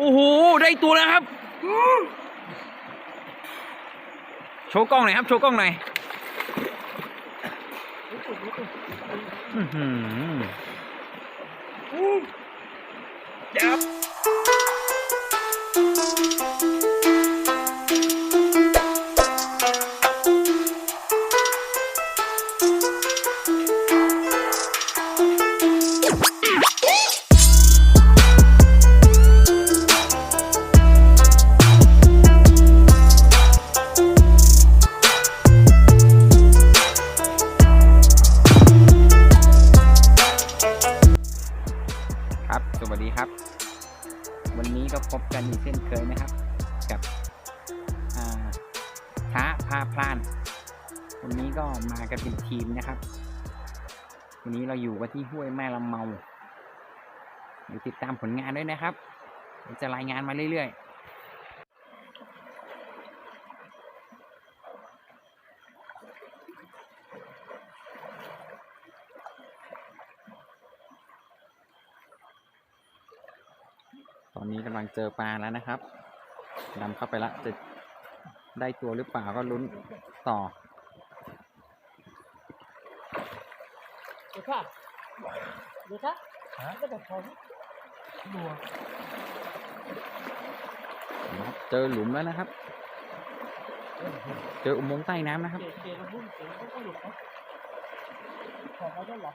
โอ้โห ได้ตัวแล้วครับ โชว์กล้องหน่อยครับ โชว์กล้องหน่อยจับ วันนี้ก็มากันเป็นทีมนะครับ วันนี้เราอยู่กันที่ห้วยแม่ลำเมาเดี๋ยวติดตามผลงานด้วยนะครับเดี๋ยวจะรายงานมาเรื่อยๆตอนนี้กำลังเจอปลาแล้วนะครับนำเข้าไปละจะได้ตัวหรือเปล่าก็ลุ้นต่อ เดี๋ยวค่ะเดี๋ยวค่ะก็แบบผมบัวนะครับเจอหลุมแล้วนะครับ เจออุโมงค์ใต้น้ำนะครับเจเจมันพุ่งเจมันก็หลุดนะขอเขาได้หรอ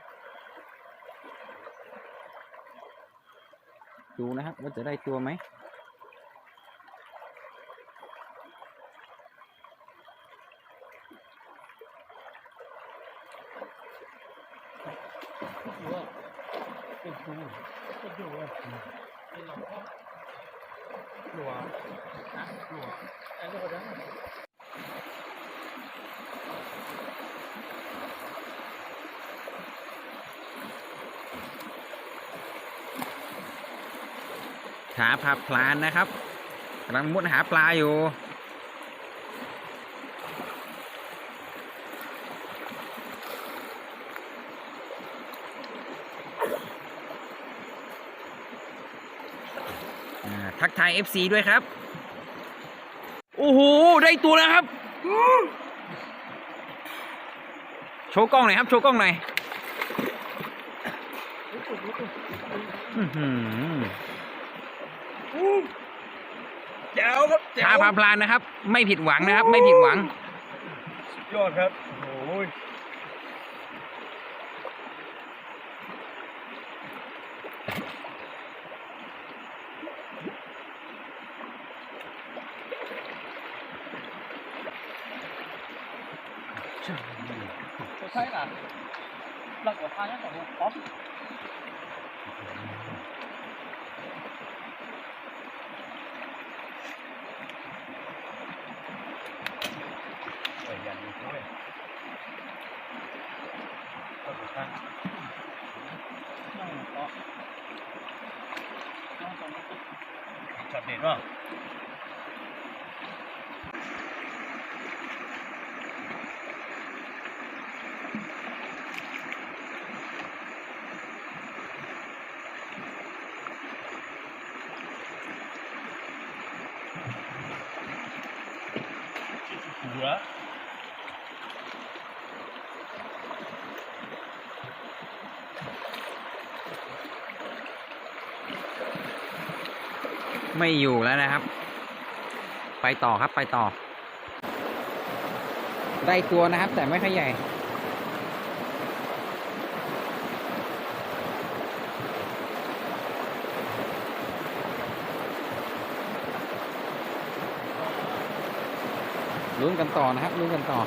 ดูนะครับว่าจะได้ตัวไหม หรือว่าเป็นครูเป็นอยู่อะเป็นหลอกพ่อหลัวนะหลัวไอ้เรื่องนั้น หาพาพลานนะครับกำลังมุดหาปลาอยู่ทักทาย FC ด้วยครับ โอ้โห ได้ตัวแล้วครับ โชว์กล้องหน่อยครับ โชว์กล้องหน่อย แจ๋วครับแจ๋ชาวพาพลานนะครับ ไม่ผิดหวังนะครับ ไม่ผิดหวังสุดยอดครับโอ้ยจะใช่หรอหลักกว่าพาเนี่ยของป๊อป ขอบคุณครับ นั่งป๊อปนั่งตรงนี้ ช็อตเด็ดป่ะ หัว ไม่อยู่แล้วนะครับ ไปต่อครับไปต่อ ได้ตัวนะครับ แต่ไม่ค่อยใหญ่ลุ้นกันต่อนะครับลุ้นกันต่อ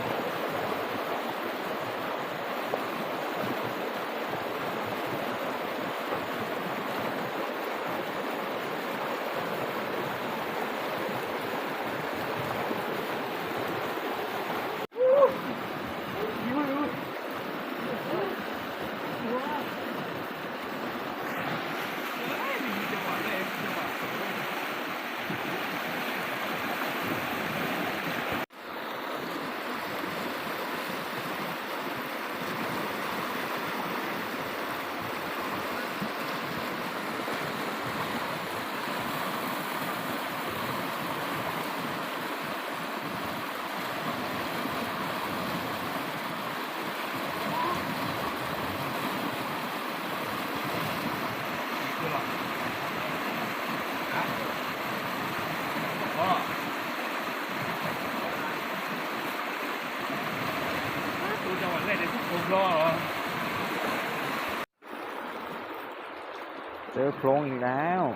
เโครงอีกแล้วอ่า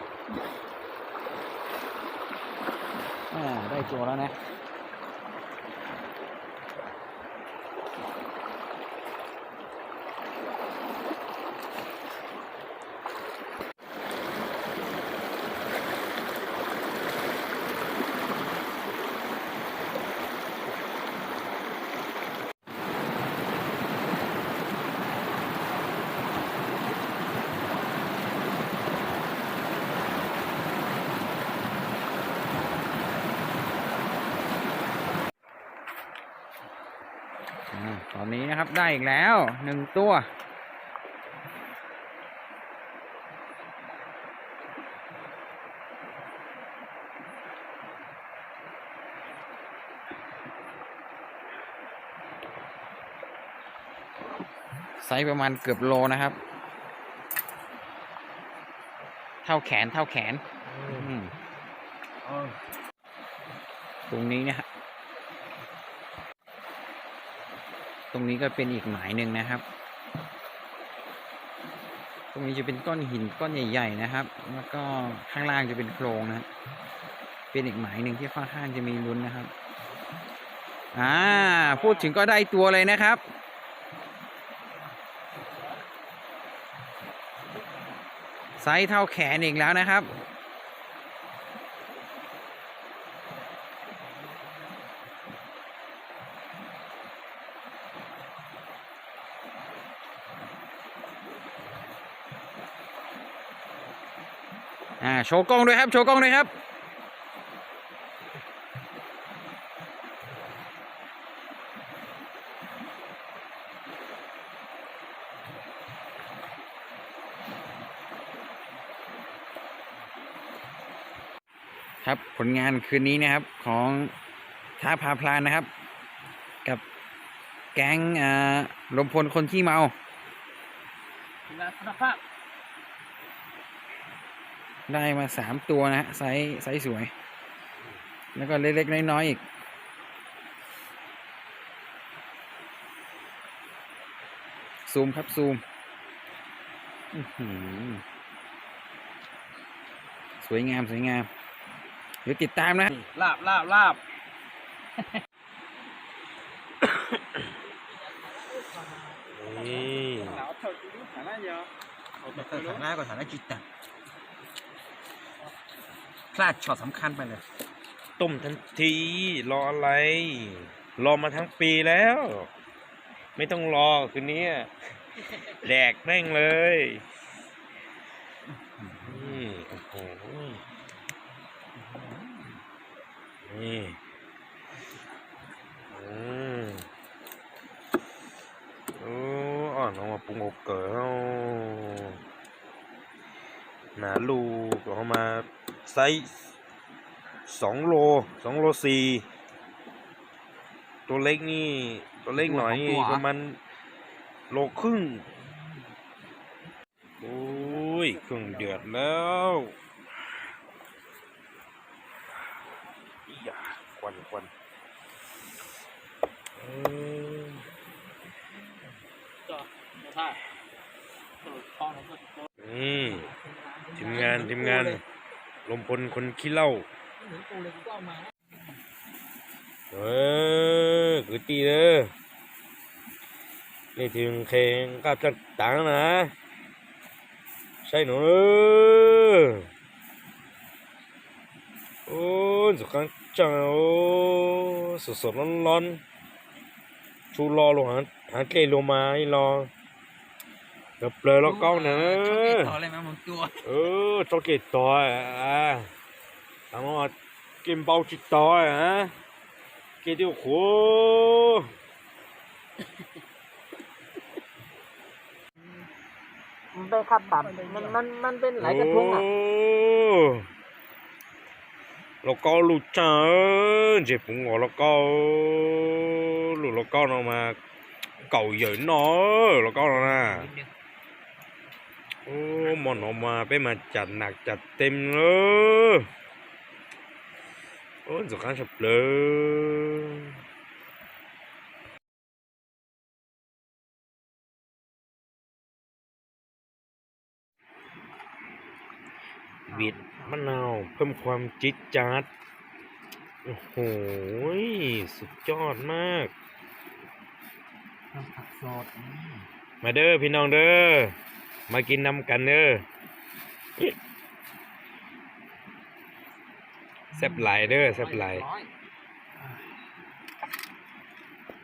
ได้ตัวแล้วนะ อ่าตอนนี้นะครับได้อีกแล้วหนึ่งตัว ไซส์ประมาณเกือบโลนะครับ เท่าแขนเท่าแขนอืมเออตรงนี้นะฮะ ตรงนี้ก็เป็นอีกหมายหนึ่งนะครับ ตรงนี้จะเป็นก้อนหินก้อนใหญ่ ๆ นะครับ แล้วก็ข้างล่างจะเป็นโครงนะเป็นอีกหมายหนึ่งที่ค่อนข้างจะมีลุ้นนะครับ อ่า พูดถึงก็ได้ตัวเลยนะครับ ไซส์เท่าแขนอีกแล้วนะครับ อ่าโชว์กล้องด้วยครับ โชว์กล้องด้วยครับ ครับผลงานคืนนี้นะครับของท้าพาพลานนะครับ กับแก๊งอ่าลมพลคนขี้เมาละคุณภาพ ได้มาสามตัวนะฮะไซส์ไซส์สวย แล้วก็เล็กๆน้อยๆอีก ซูมครับซูมอื้อหือสวยงามสวยงาม เดี๋ยวติดตามนะ ลาบลาบลาบนี่หนาวเถอะดูฐานะเยอะเอาแต่สถานะก็สถานะจิตตะ พลาดช็อตสำคัญไปเลย ต้มทันที รออะไร รอมาทั้งปีแล้ว ไม่ต้องรอคืนนี้อะแดกแม่งเลยนี่โอ้โหนี่อืมโอ้อ่อนออกมาปรุงอบเกลือหนาลูกออกมา ไซส์สองโลสองโลสี่ตัวเล็กนี่ ตัวเล็กหน่อยนี่ตัวของตัวประมาณโลครึ่งโอ้ยเครื่องเดือดแล้วอีหยาควันควันเออก็ไม่ใช่เออคอหนูก็โดนนี่ทีมงานทีมงาน ลมพลคนขี้เหล้าเออคือตีเด้อนี่ถึงเพลงกับจัดตังนะ ใช่หนูเอโอ้ยสุขังจังโอ้สดสดร้อนร้อนๆชูรอลงหาหาเกลลงมาให้รอ ดี๋ยวเปลือยแล้วกล้องนะต่อเลยมาหมดตัว เออช็อกเก็ตต่อยอะทำมากินเบาจิตต่อยฮะกินที่โหมันเป็นค่าปรับมันมันมันเป็นหลายกระทงอะแล้วก็ลูกจ้าเจ็บปุงหัวแล้วก็ลูกแล้วก็ออกมาเก่าเหยินเนาะแล้วก็นะ โอ้มันออกมาไปมาจัดหนักจัดเต็มเลยโอ้สุขันฉับเลยบีดมะนาวเพิ่มความจิ๊ดจ๊าดโอ้โหสุดยอดมากน้ำผักสดอืมมาเด้อพี่น้องเด้อ มากินน้ำกันเด้อแซ่บหลายเด้อแซ่บหลาย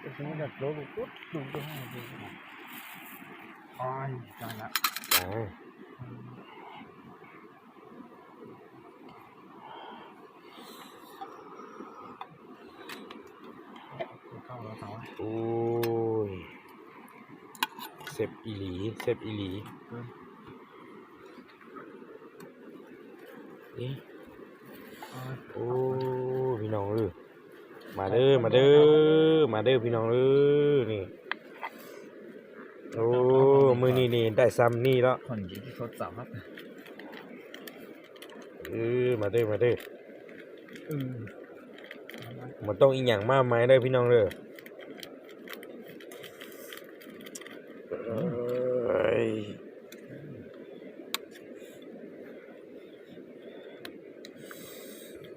โอ้โหเด็ดรู้ปุ๊บดูตรงนี้ดูตรงนี้อ๋อได้ละจ้าเข้าแล้วเสาโอ้ ซฟอีหลีเซฟอีหลีนี่โอ้พี่น้องเอ้ยมาเด้อมาเด้อมาเด้อพี่น้องเอ้ยนี่โอ้มือนี่นี่ได้ซ้ำนี่แล้วคนที่ทดสอบครับเออมาเด้อมาเด้ออืมมันต้องอีหยังมากมายเด้อพี่น้องเด้อเอ้ย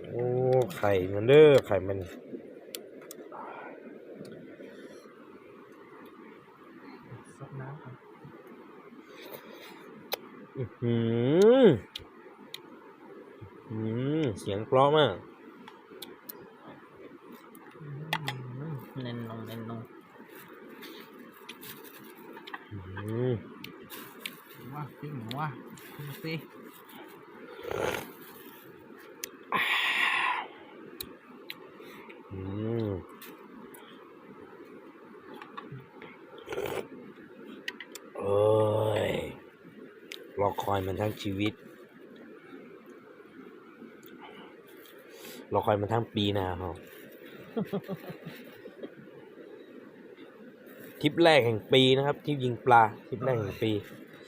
โอ้ ไข่มันเด้อไข่มันซดน้ำครับอื้อหืออื้อหือเสียงเพราะมากเน้นลงเน้นลงอื้อหือว่าพี่หมูว่าดูสิ อืมเอ้ย รอคอยมันทั้งชีวิต รอคอยมันทั้งปีนะครับทริปแรกแห่งปีนะครับทริปยิงปลาทริปแรกแห่งปี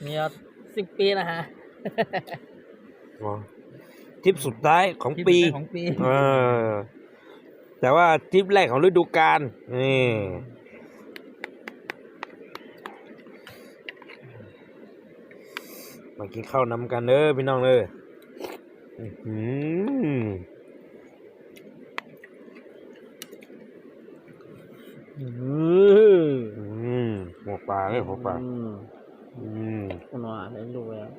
มีสิบปีนะฮะอ๋อทริปสุดท้ายของปี ของปี เออ แต่ว่าทริปแรกของฤดูกาลนี่ มากินข้าวน้ำกันเด้อพี่น้องเด้ออื้อหืออืมอืมหัวปลาเลยหัวปลาอืมคุณว่าได้ดูแล้ว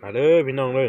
มาเด้อพี่น้องเด้อ